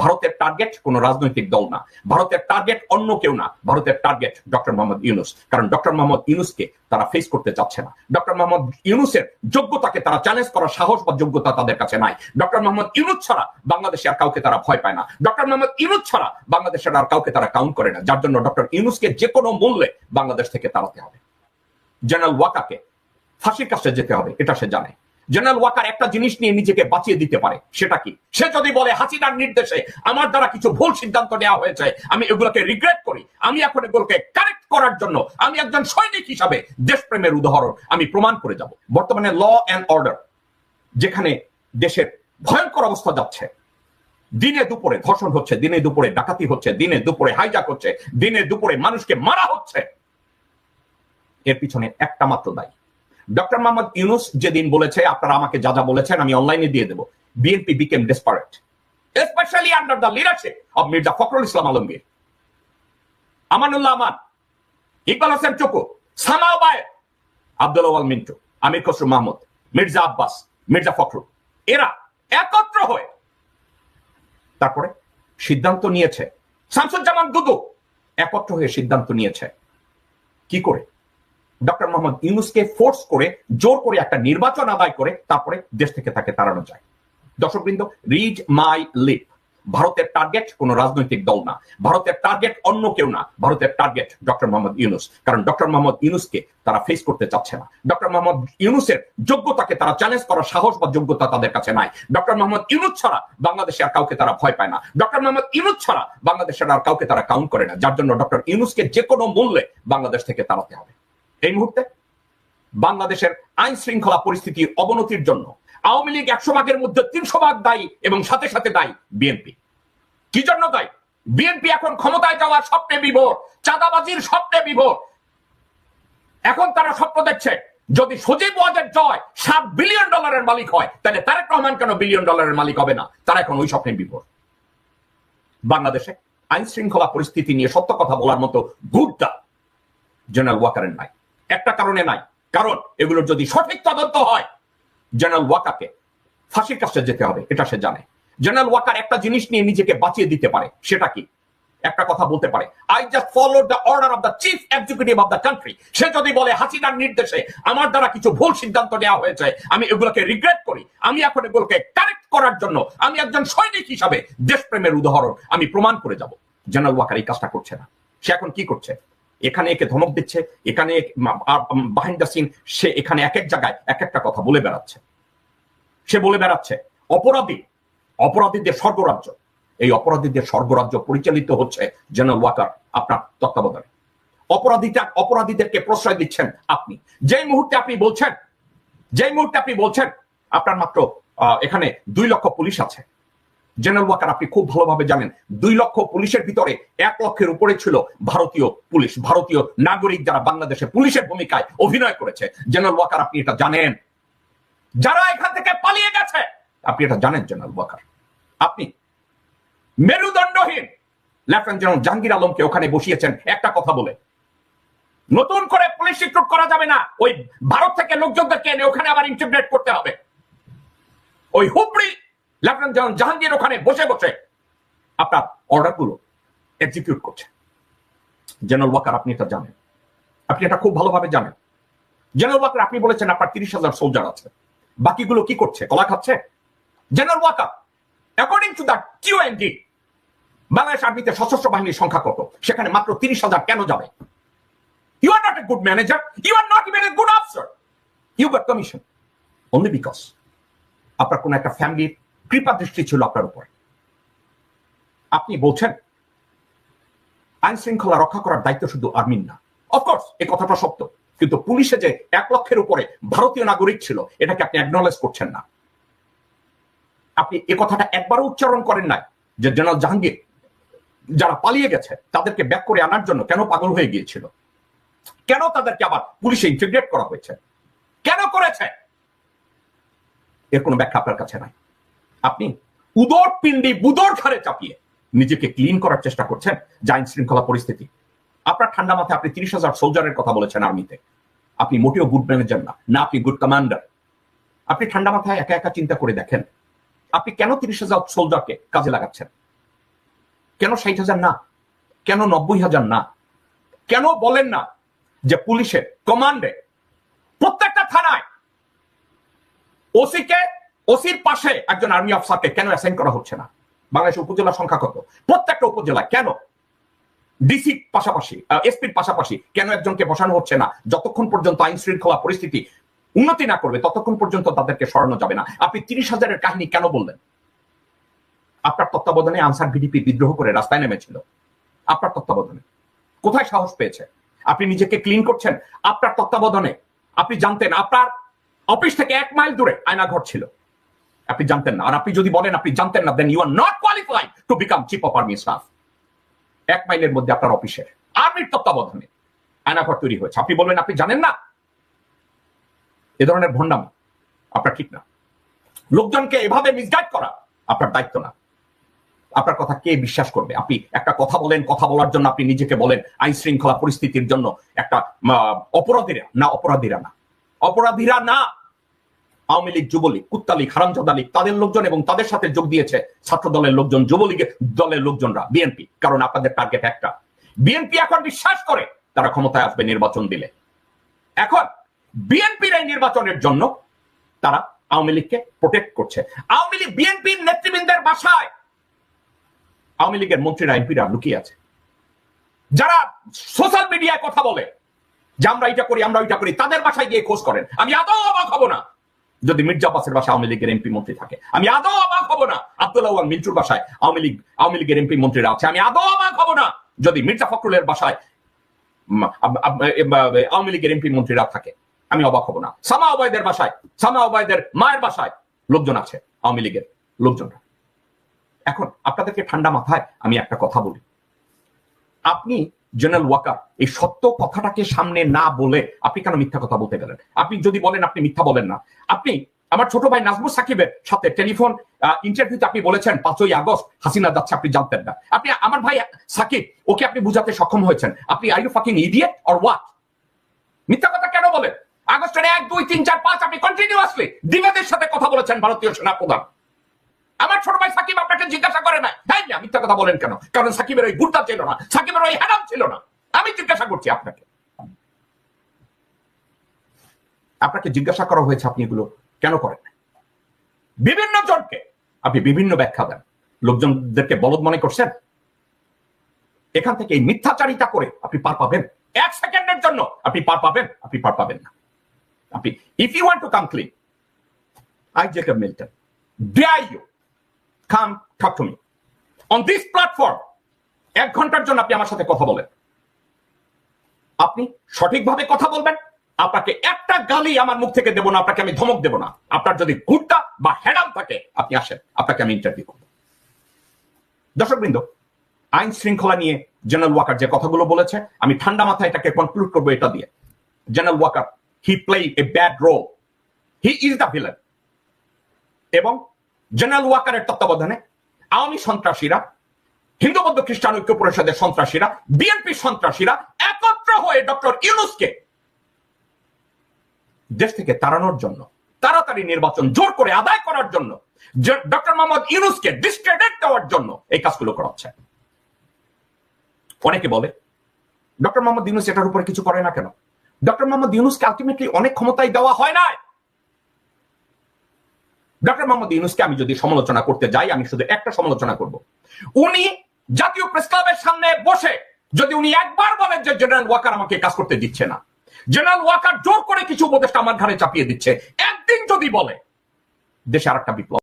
ভারতের টার্গেট কোন রাজনৈতিক দল না। ভারতের টার্গেট অন্য কেউ না। ভারতের টার্গেট ডক্টর মোহাম্মদ ইউনুস কারণ ডক্টর মোহাম্মদ ইউনুসকে তারা ফেস করতে চাচ্ছে না। ডক্টর মোহাম্মদ ইউনুসের যোগ্যতাকে তারা চ্যালেঞ্জ করার সাহস বা যোগ্যতা তাদের কাছে নাই। ডক্টর মোহাম্মদ ইউনুস ছাড়া বাংলাদেশে আর কাউকে তারা ভয় পায় না। ডক্টর মোহাম্মদ ইউনুস ছাড়া বাংলাদেশের আর কাউকে তারা কাউন্ট করে না। যার জন্য ডক্টর ইউনুসকে যে কোনো মূল্যে বাংলাদেশ থেকে তাড়াতে হবে। জেনারেল ওয়াকাকে ফাঁসির কাছে যেতে হবে, এটা সে জানে। জেনারেল ওয়াকার একটা জিনিস নিয়ে নিজেকে বাঁচিয়ে দিতে পারে, সেটা কি? সে যদি বলে হাসিনার নির্দেশে, আমার দ্বারা কিছু ভুল সিদ্ধান্ত নেওয়া হয়েছে, আমি এগুলোকে রিগ্রেট করি, আমি এখন এগুলোকে কারেক্ট করার জন্য, আমি একজন সৈনিক হিসাবে দেশপ্রেমের উদাহরণ, আমি প্রমাণ করে যাব। বর্তমানে ল অ্যান্ড অর্ডার যেখানে দেশের ভয়ঙ্কর অবস্থা যাচ্ছে। দিনে দুপুরে ধর্ষণ হচ্ছে, দিনে দুপুরে ডাকাতি হচ্ছে, দিনে দুপুরে হাইজাক হচ্ছে, দিনে দুপুরে মানুষকে মারা হচ্ছে। এর পিছনে একটা মাত্র দায়ী। ডক্টর মোহাম্মদ ইউনুস যেদিন বলেছে, আপনারা আমাকে যা যা বলেছেন আমি অনলাইনে দিয়ে দেবো। BNP became desperate specially under the leadership of Mirza Fakhrul Islam Alamgir. Amir Khasru Mahmud, Mirza Abbas, Mirza Fakhrul. এরা একত্র হয়ে তারপরে সিদ্ধান্ত নিয়েছে, শামসুজ্জামান দুদু একত্র হয়ে সিদ্ধান্ত নিয়েছে। কি করে? ডক্টর মোহাম্মদ ইউনুসকে ফোর্স করে, জোর করে একটা নির্বাচন আদায় করে, তারপরে দেশ থেকে তাকে তাড়ানো যায়। দর্শকবৃন্দ রিড মাই লিপ ভারতের টার্গেট কোন রাজনৈতিক দল না। ভারতের টার্গেট অন্য কেউ না। ভারতের টার্গেট ডক্টর মোহাম্মদ ইউনুস। কারণ ডক্টর মোহাম্মদ ইউনুসকে তারা ফেস করতে চাচ্ছে না। ডক্টর মোহাম্মদ ইউনুসের যোগ্যতাকে তারা চ্যালেঞ্জ করার সাহস বা যোগ্যতা তাদের কাছে নাই। ডক্টর মোহাম্মদ ইউনুস ছাড়া বাংলাদেশে আর কাউকে তারা ভয় পায় না। ডক্টর মোহাম্মদ ইউনুস ছাড়া বাংলাদেশের আর কাউকে তারা কাউন্ট করে না। যার জন্য ডক্টর ইউনুসকে যে কোনো মূল্যে বাংলাদেশ থেকে তাড়াতে হবে। এই মুহূর্তে বাংলাদেশের আইন শৃঙ্খলা পরিস্থিতির অবনতির জন্য আওয়ামী লীগ একশো ভাগের মধ্যে তিনশো ভাগ দায়ী এবং সাথে সাথে দায়ী বিএনপি। কি জন্য দায়ী? বিএনপি এখন ক্ষমতায় যাওয়ার স্বপ্নে বিভোর, চাঁদাবাজির স্বপ্নে বিভোর। এখন তারা স্বপ্ন দেখছে, যদি সজীব ওয়াজের জয় সাত বিলিয়ন ডলারের মালিক হয়, তাহলে তারেক রহমান কেন বিলিয়ন ডলারের মালিক হবে না? তারা এখন ওই স্বপ্নে বিভোর। বাংলাদেশে আইন শৃঙ্খলা পরিস্থিতি নিয়ে সত্য কথা বলার মতো গুডটা জেনারেল ওয়াকারের নাই। একটা কারণে নাই। কারণ এগুলোর যদি সঠিক তদন্ত হয় জেনারেল ওয়াকাকে ফাঁসির কাছে যেতে হবে, এটা সে জানে। জেনারেল ওয়াকার একটা জিনিস নিয়ে নিজেকে বাঁচিয়ে দিতে পারে, সেটা কি? একটা কথা বলতে পারে I just follow the order of the chief executive of the country সে যদি বলে, হাসিনার নির্দেশে আমার দ্বারা কিছু ভুল সিদ্ধান্ত নেওয়া হয়েছে, আমি এগুলোকে রিগ্রেট করি, আমি এখন এগুলোকে কারেক্ট করার জন্য, আমি একজন সৈনিক হিসাবে দেশপ্রেমের উদাহরণ, আমি প্রমাণ করে যাব। জেনারেল ওয়াকার এই কাজটা করছে না। সে এখন কি করছে? এখানে একে ধমক দিচ্ছে, এখানে বাহিন দ্য সিন সে এখানে এক এক জায়গায় এক একটা কথা বলে বেড়াচ্ছে। সে বলে বেড়াচ্ছে, অপরাধী, অপরাধীদের স্বর্গরাজ্য। এই অপরাধীদের স্বর্গরাজ্য পরিচালিত হচ্ছে জেনারেল ওয়াকার আপনার তত্ত্বাবধানে। অপরাধীটা, অপরাধীদেরকে প্রশ্রয় দিচ্ছেন আপনি। যেই মুহূর্তে আপনি বলছেন, যেই মুহূর্তে আপনি বলছেন, আপনার মাত্র এখানে দুই লক্ষ পুলিশ আছে। জেনারেল ওয়াকার আপনি খুব ভালোভাবে জানেন, দুই লক্ষ পুলিশের ভিতরে এক লক্ষের উপরে ছিল ভারতীয় পুলিশ, ভারতীয় নাগরিক যারা বাংলাদেশে পুলিশের ভূমিকায় অভিনয় করেছে। জেনারেল ওয়াকার আপনি এটা জানেন। যারা এখান থেকে পালিয়ে গেছে, আপনি এটা জানেন জেনারেল ওয়াকার। আপনি মেরুদণ্ডহীন। লেফটেন্যান্ট জেনারেল জাহাঙ্গীর আলমকে ওখানে বসিয়েছেন, একটা কথা বলে। নতুন করে পুলিশ রিক্রুট করা যাবে না। ওই ভারত থেকে লোকজনদেরকে এনে ওখানে আবার ইন্টিগ্রেট করতে হবে। ওই হুবড়ি লেফটেন্যান্ট জেনারেল জাহাঙ্গীর ওখানে বসে বসে আপনার অর্ডারগুলো এক্সিকিউট করছে। জেনারেল ওয়াকার আপনি এটা জানেন। আপনি এটা খুব ভালোভাবে জানেন। জেনারেল ওয়াকার আপনি বলেছেন আপনার তিরিশ হাজার সোলজার আছে। বাকিগুলো কি করছে? কলা খাচ্ছে? General Waker according to the কিউএনডি Bangladesh আর্মিতে সশস্ত্র বাহিনীর সংখ্যা কত? সেখানে মাত্র তিরিশ হাজার কেন যাবে? You are not a good manager you are not even a good officer you got commission only because আপনার কোন একটা ফ্যামিলির কৃপা দৃষ্টি ছিল আপনার উপর। আপনি বলছেন, আইন শৃঙ্খলা রক্ষা করার দায়িত্ব শুধু আর্মির না। অফকোর্স এই কথাটা সত্য। কিন্তু পুলিশে যে এক লক্ষের উপরে ভারতীয় নাগরিক ছিল, এটাকে আপনি অ্যাকনোলেজ করছেন না। আপনি এ কথাটা একবারও উচ্চারণ করেন নাই যে জেনারেল জাহাঙ্গীর যারা পালিয়ে গেছে, তাদেরকে ব্যাক করে আনার জন্য কেন পাগল হয়ে গিয়েছিল? কেন তাদেরকে আবার পুলিশে ইন্টিগ্রেট করা হয়েছে? কেন করেছে? এর কোনো ব্যাখ্যা আপনার কাছে নাই। আপনি উদর পিণ্ডি বুদর ঘাড়ে চাপিয়ে নিজেকে ক্লিন করার চেষ্টা করছেন, যে আইন শৃঙ্খলা পরিস্থিতি। আপনার ঠান্ডা মাথায় আপনি তিরিশ হাজার সোলজারের কথা বলেছেন আর্মিতে আপনি মোটেও গুড ম্যানেজার না না আপনি গুড কমান্ডার আপনি ঠান্ডা মাথায় একা একা চিন্তা করে দেখেন, আপনি কেন তিরিশ হাজার সোলজারকে কাজে লাগাচ্ছেন? কেন ষাট হাজার না? কেন নব্বই হাজার না? কেন বলেন না যে পুলিশের কমান্ডে প্রত্যেকটা থানায় ওসিকে ওসির পাশে একজন আর্মি অফিসারকে কেন অ্যাসাইন করা হচ্ছে না? বাংলাদেশের উপজেলা সংখ্যা কত? প্রত্যেকটা উপজেলা কেন? ডিসি পাশাপাশি এসপির পাশাপাশি কেন একজনকে বসানো হচ্ছে না? যতক্ষণ পর্যন্ত আইন শৃঙ্খলা পরিস্থিতি উন্নতি না করবে, ততক্ষণ পর্যন্ত তাদেরকে সরানো যাবে না। আপনি তিরিশ হাজারের কাহিনী কেন বললেন? আপনার তত্ত্বাবধানে আনসার ভিডিপি বিদ্রোহ করে রাস্তায় নেমেছিল। আপনার তত্ত্বাবধানে। কোথায় সাহস পেয়েছে? আপনি নিজেকে ক্লিন করছেন? আপনার তত্ত্বাবধানে। আপনি জানতেন, আপনার অফিস থেকে এক মাইল দূরে আয়নাঘর ছিল। আপনি জানতেন না। আর আপনি যদি বলেন আপনি জানতেন না then you are not qualified to become chief of army staff এক মাইলের মধ্যে আপনার অফিসের আর্মির তত্ত্বাবধানে আয়নাঘর তৈরি হয়েছে। আপনি বলবেন, আপনি জানেন না? এ ধরনের ভণ্ডামি আপনার ঠিক না। লোকজনকে এভাবে মিসগাইড করা আপনার দায়িত্ব না। আপনার কথা কে বিশ্বাস করবে? আপনি একটা কথা বলেন, কথা বলার জন্য আপনি নিজেকে বলেন আইন শৃঙ্খলা পরিস্থিতির জন্য একটা অপরাধীরা না অপরাধীরা না। অপরাধীরা না। আওয়ামী লীগ, যুবলীগ কুত্তালীগ হারামজাদা লীগ, তাদের লোকজন এবং তাদের সাথে যোগ দিয়েছে ছাত্র দলের লোকজন যুবলীগের দলের লোকজনরা বিএনপি কারণ আপনাদের টার্গেট একটা। বিএনপি এখন বিশ্বাস করে তারা ক্ষমতায় আসবে নির্বাচন দিলে। এখন বিএনপির এই নির্বাচনের জন্য তারা আওয়ামী লীগকে প্রোটেক্ট করছে। আওয়ামী লীগ বিএনপির নেতৃবৃন্দের বাসায় আওয়ামী লীগের মন্ত্রীরা এমপিরা লুকিয়ে আছে। যারা সোশ্যাল মিডিয়ায় কথা বলে যে আমরা এটা করি, আমরা ওইটা করি, তাদের বাসায় গিয়ে খোঁজ করেন। আমি আদৌ অবাক হব না। যদি মির্জা আব্বাসের বাসায় আওয়ামী লীগের এমপি মন্ত্রী থাকে, আমি আদৌ অবাক হব না। আব্দুল্লাহ মিন্টুর বাসায় আওয়ামী লীগ, আওয়ামী লীগের এমপি মন্ত্রীরা আছে, আমি আদৌ অবাক হব না। যদি মির্জা ফখরুলের বাসায় আওয়ামী লীগের এমপি মন্ত্রীরা থাকে, আমি অবাক হব না। সামা ওবায়দের বাসায়, সামা ওবায়দের মায়ের বাসায় লোকজন আছে, আওয়ামী লীগের লোকজনরা। এখন আপনাদেরকে ঠান্ডা মাথায় আমি একটা কথা বলি। আপনি জেনারেল ওয়াকার এই সত্য কথাটাকে সামনে না বলে আপনি কেন মিথ্যা কথা বলতে গেলেন? আপনি যদি বলেন, আপনি মিথ্যা বলেন না। আপনি, আমার ছোট ভাই নাজমুল সাকিবের সাথে টেলিফোন ইন্টারভিউতে আপনি বলেছেন, পাঁচই আগস্ট হাসিনা যাচ্ছে, আপনি জানতেন না। আপনি, আমার ভাই সাকিব, ওকে আপনি বুঝাতে সক্ষম হয়েছেন। আপনি আর you fucking idiot or what মিথ্যা কথা কেন বলেন? আগস্টের এক, দুই, তিন, চার, পাঁচ, আপনি কন্টিনিউয়াসলি দিবাদের সাথে কথা বলেছেন, ভারতীয় সেনা প্রধান আমার ছোট ভাই সাকিব আপনাকে জিজ্ঞাসা করে না। হ্যাঁ না, মিথ্যা কথা বলেন কেন? কারণ সাকিবের ওই গুর্দা ছিল না। সাকিবের ওই হ্যাডাম ছিল না। আমি জিজ্ঞাসা করছি আপনাকে। আপনাকে জিজ্ঞাসা করা হয়েছে আপনি এগুলো কেন করেন বিভিন্ন জনকে আপনি বিভিন্ন ব্যাখ্যা দেন। লোকজনদেরকে বলদ মনে করছেন? এখান থেকে এই মিথ্যাচারিতা করে আপনি পার পাবেন। এক সেকেন্ডের জন্য আপনি পার পাবেন, আপনি পার পাবেন না। আপনি if you want to come clean I Jacob Milton dare you come, talk to me. On this platform, এক ঘণ্টার জন্য আপনি আমার সাথে কথা বলেন। আপনি সঠিকভাবে কথা বলবেন, আপনাকে একটা গালি আমার মুখ থেকে দেবো না, আপনাকে আমি ধমক দেবো না। আপনার যদি গুড্ডা বা হ্যাডাম থাকে, আপনি আসেন, আপনাকে আমি ইন্টারভিউ করব। দর্শকবৃন্দ, আইন শৃঙ্খলা নিয়ে জেনারেল ওয়াকার যে কথাগুলো বলেছে, আমি ঠান্ডা মাথায় এটাকে কনক্লুড করব এটা দিয়ে। General Waker he play a bad role he is the villain এবং জেনারেল ওয়াকারের তত্ত্বাবধানে আওয়ামী সন্ত্রাসীরা, হিন্দু বৌদ্ধ খ্রিস্টান ঐক্য পরিষদের সন্ত্রাসীরা বিএনপি সন্ত্রাসীরা একত্র হয়ে ডক্টর ইউনুসকে দেশ থেকে তাড়ানোর জন্য, তাড়াতাড়ি নির্বাচন জোর করে আদায় করার জন্য ডক্টর মোহাম্মদ ইউনুসকে ডিসক্রেডিট দেওয়ার জন্য এই কাজগুলো করাচ্ছে অনেকে বলে, ডক্টর মোহাম্মদ ইউনুস এটার উপরে কিছু করে না কেন? ডক্টর মোহাম্মদ ইউনুসকে আলটিমেটলি অনেক ক্ষমতায় দেওয়া হয় না ডক্টর মোহাম্মদ ইউনুসকে আমি যদি সমালোচনা করতে যাই, আমি শুধু একটা সমালোচনা করব। উনি জাতীয় প্রেস ক্লাবের সামনে বসে যদি উনি একবার বলেন যে জেনারেল ওয়াকার আমাকে কাজ করতে দিচ্ছে না, জেনারেল ওয়াকার জোর করে কিছু উপদেশটা আমার ঘাড়ে চাপিয়ে দিচ্ছে, একদিন যদি বলে, দেশে আর একটা বিপ্লব